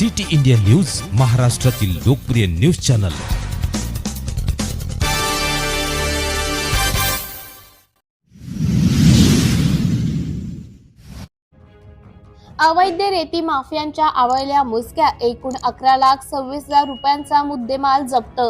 City India news महाराष्ट्रातील लोकप्रिय news channel. अवैध रेती माफियांच्या आवळल्या मुसक्या एकूण अकरा लाख सव्वीस हजार रुपयांचा मुद्देमाल जप्त.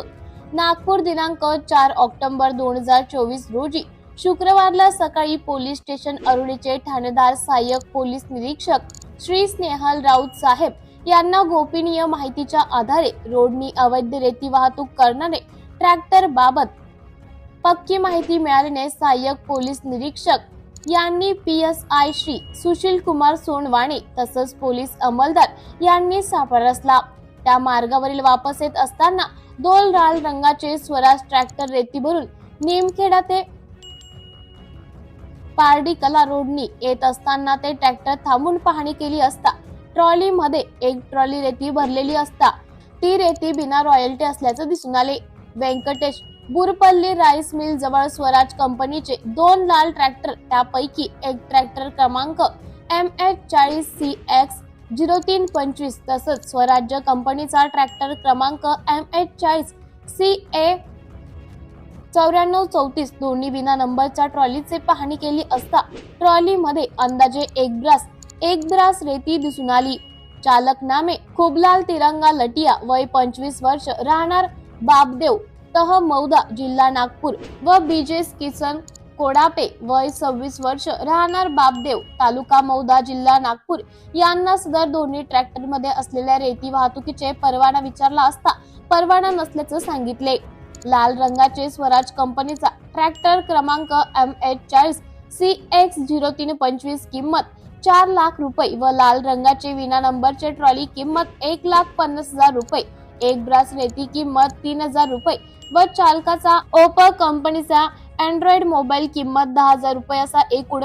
नागपूर दिनांक चार ऑक्टोबर दोन हजार चोवीस रोजी शुक्रवारला सकाळी पोलीस स्टेशन अरुणीचे ठाणेदार सहाय्यक पोलीस निरीक्षक श्री स्नेहल राऊत साहेब यांना गोपनीय माहितीच्या आधारे रोडनी अवैध रेती वाहतूक करणारे ट्रॅक्टर बाबत पक्की माहिती मिळाल्याने सहाय्यक पोलीस निरीक्षक यांनी P S I Shri Sushil Kumar Sonawane तसंच पोलीस अंमलदार यांनी सापळा रचला. त्या मार्गावरील वापस येत असताना दोन लाल रंगाचे स्वराज ट्रॅक्टर रेती भरून निमखेडा ते पारडी कला रोडनी येत असताना ते ट्रॅक्टर थांबून पाहणी केली असता ट्रॉलीमध्ये एक ट्रॉली रेती भरलेली असता ती रेती बिना रॉयल्टी असल्याचं दिसून आले. व्यंकटेश बुरपल्ली राईस मिल जवळ स्वराज कंपनीचे दोन लाल ट्रॅक्टर त्यापैकी एक ट्रॅक्टर क्रमांक एम एच चाळीस सी एक्स झिरो तीन पंचवीस तसंच स्वराज्य कंपनीचा ट्रॅक्टर क्रमांक एम एच चाळीस सी ए चौऱ्याण्णव चौतीस दोन्ही बिना नंबरच्या ट्रॉलीचे पाहणी केली असता ट्रॉलीमध्ये अंदाजे एक ग्रास एक ब्रास रेती दिसून आली. चालक नामे खुबलाल तिरंगा लटिया वय पंचवीस वर्ष राहणार बाबदेव तह मौदा जिल्हा नागपूर व बीजेस किसन कोडापे वय सव्वीस वर्ष राहणार बाबदेव तालुका मौदा जिल्हा नागपूर. यांना सदर दोन्ही ट्रॅक्टरमध्ये असलेल्या रेती वाहतुकीचे परवाना विचारला असता परवाना नसल्याचं सांगितले. लाल रंगाचे स्वराज कंपनीचा ट्रॅक्टर क्रमांक एम एच चाळीस सी एक्स झिरो तीन पंचवीस किंमत चार लाख रुपये व लाल रंगाचे विना नंबरचे ट्रॉली किंमत एक लाख पन्नास हजार रुपये. एक ब्रास रेती किंमत तीन हजार रुपये व चालकाचा ओप्पो कंपनीचा अँड्रॉइड मोबाईल किंमत दहा हजार रुपये असा एकूण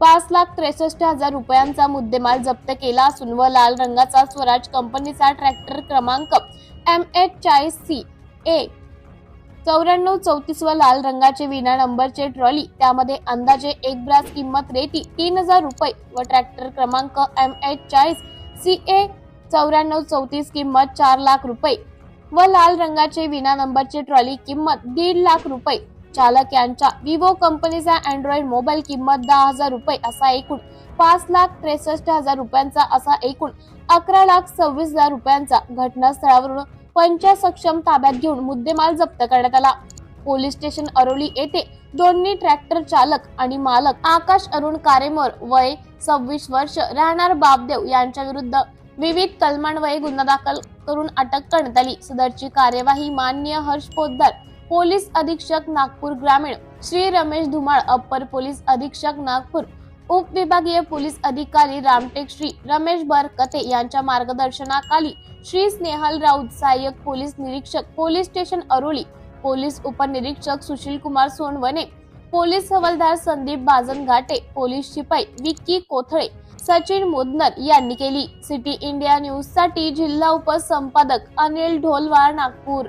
पाच लाख त्रेसष्ट हजार रुपयांचा मुद्देमाल जप्त केला असून व लाल रंगाचा स्वराज कंपनीचा ट्रॅक्टर क्रमांक एम एच चाळीस सी ए चौऱ्याण्णव चौतीस व लाल रंगाचे विना नंबरचे ट्रॉली त्यामध्ये अंदाजे एक ब्रास किंमत रेती तीन हजार रुपये व ट्रॅक्टर क्रमांक एम एच चाळीस सी ए चौऱ्याण्णव चौतीस किंमत चार लाख रुपये व लाल रंगाचे विना नंबरचे ट्रॉली किंमत दीड लाख रुपये. चालक यांच्या विवो कंपनीचा अँड्रॉइड मोबाईल किंमत दहा हजार रुपये असा एकूण पाच लाख त्रेसष्ट हजार रुपयांचा असा एकूण अकरा लाख सव्वीस हजार रुपयांचा घटनास्थळावरून पंच सक्षम ताब्यात घेऊन मुद्देमाल जप्त करण्यात आला. पोलीस स्टेशन अरोली येथे दोन्ही ट्रॅक्टर चालक आणि मालक आकाश अरुण कारेमोर वय सव्वीस वर्ष राहणार बाबदेव यांच्या विरुद्ध विविध कलमांवये गुन्हा दाखल करून अटक करण्यात आली. सदरची कार्यवाही मान्य हर्ष पोद्दार पोलीस अधीक्षक नागपूर ग्रामीण श्री रमेश धुमाळ अप्पर पोलीस अधीक्षक नागपूर उपविभागीय पोलीस अधिकारी रामटेक श्री रमेश बरकते यांच्या मार्गदर्शनाखाली श्री स्नेहल राऊत सहाय्यक पोलीस निरीक्षक पोलीस स्टेशन अरोली पोलीस उपनिरीक्षक सुशील कुमार सोनवणे पोलीस हवालदार संदीप बाजन घाटे पोलीस शिपाई विक्की कोथळे सचिन मुदनर यांनी केली. सिटी इंडिया न्यूजसाठी जिल्हा उपसंपादक अनिल ढोलवार नागपूर.